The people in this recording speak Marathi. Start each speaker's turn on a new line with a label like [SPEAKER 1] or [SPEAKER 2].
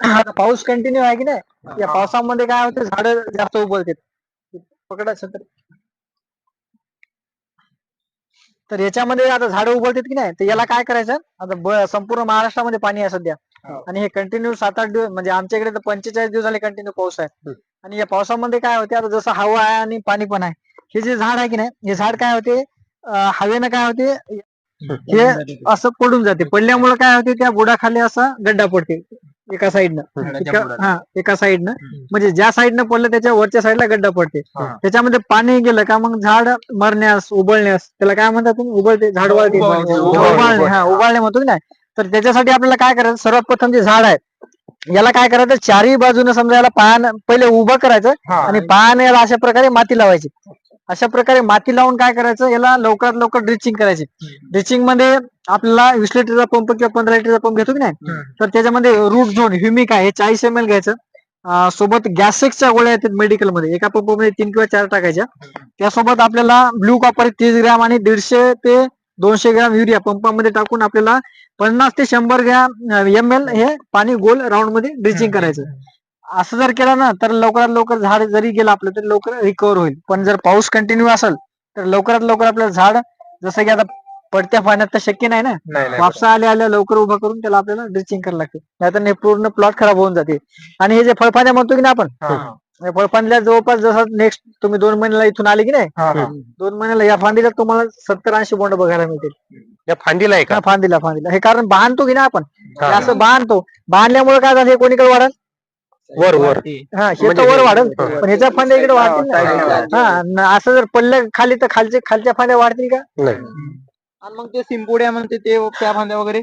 [SPEAKER 1] आता पाऊस कंटिन्यू आहे की नाही? या पावसामध्ये काय होते? झाड जास्त उबलतात पकडा छत्र तर याच्यामध्ये आता झाडं उबलतात की नाही? तर याला काय करायचं? आता संपूर्ण महाराष्ट्रामध्ये पाणी आहे सध्या.
[SPEAKER 2] हो.
[SPEAKER 1] आणि हे कंटिन्यू सात आठ दिवस म्हणजे आमच्या इकडे तर पंचेचाळीस दिवस झाले कंटिन्यू पाऊस आहे. आणि या पावसामध्ये काय होते? आता जसं हवा आहे आणि पाणी पण आहे. हे जे झाड आहे की नाही? हे झाड काय होते? हवेनं काय होते? हे असं पडून जाते. पडल्यामुळे काय होते? त्या बुडाखाली असा गड्डा पडते. एका साईडनं. एका- हा एका साईडनं. म्हणजे ज्या साईडनं पडलं त्याच्या वरच्या साईडला गड्डा पडते. त्याच्यामध्ये पाणी गेलं का मग झाड मरण्यास उबळण्यास त्याला काय म्हणतात तुम्ही? उबळते झाड वाळते.
[SPEAKER 2] उबळणे,
[SPEAKER 1] हा उबळणे म्हणतो की नाही? तर त्याच्यासाठी आपल्याला काय करायचं? सर्वात प्रथम जे झाड आहे याला काय करायचं? चारही बाजूने समजा याला पायानं पहिले उभं करायचं आणि पायाने याला अशा प्रकारे माती लावायची. अशा प्रकारे माती लावून काय करायचं? याला लवकरात लवकर ड्रिचिंग करायची. ड्रिचिंगमध्ये आपल्याला वीस लिटरचा पंप किंवा पंधरा लिटरचा पंप घेतो की नाही? तर त्याच्यामध्ये रूट झोन ह्युमिक आहे हे चाळीस एम एल घ्यायचं. सोबत गॅसेक्सच्या गोळ्या येतात मेडिकलमध्ये. एका पंपामध्ये तीन किंवा चार टाकायच्या. त्यासोबत आपल्याला ब्ल्यू कॉपर तीस ग्रॅम आणि दीडशे ते दोनशे ग्रॅम युरिया पंपामध्ये टाकून आपल्याला पन्नास ते शंभर ग्रॅम एम एल हे पाणी गोल राऊंडमध्ये ड्रिचिंग करायचं. असं जर केलं ना तर लवकरात लवकर झाड जरी गेलं आपलं तरी लवकर रिकवर होईल. पण जर पाऊस कंटिन्यू असेल तर लवकरात लवकर आपल्याला झाड जसं की आता पडत्या पाण्यात तर शक्य नाही ना. वापसा आल्या आल्या लवकर उभं करून त्याला आपल्याला ड्रिचिंग करायला लागते. नाहीतर हे पूर्ण प्लॉट खराब होऊन जाते. आणि हे जे फळफाद्या म्हणतो की ना आपण फळफांद्या जवळपास जसं नेक्स्ट तुम्ही दोन महिन्याला इथून आले की नाही दोन महिन्याला या फांदीला तुम्हाला सत्तर ऐंशी बोंड बघायला मिळतील.
[SPEAKER 2] या फांदीला
[SPEAKER 1] फांदीला फांदीला. हे कारण बांधतो की ना आपण. असं बांधतो. बांधल्यामुळे काय झालं हे कोणीकडे वाढल?
[SPEAKER 2] वर वर.
[SPEAKER 1] हा हे
[SPEAKER 2] म्हणजे
[SPEAKER 1] वर वाढल. पण ह्याच्या फांद्या इकडे वाढतील
[SPEAKER 2] हा,
[SPEAKER 1] ना हा न- असं जर पडलं खाली तर खालचे खालच्या फांद्या वाढतील का?
[SPEAKER 2] नाही.
[SPEAKER 3] आणि मग ते सिंपुड्या म्हणते ते त्या फांद्या वगैरे?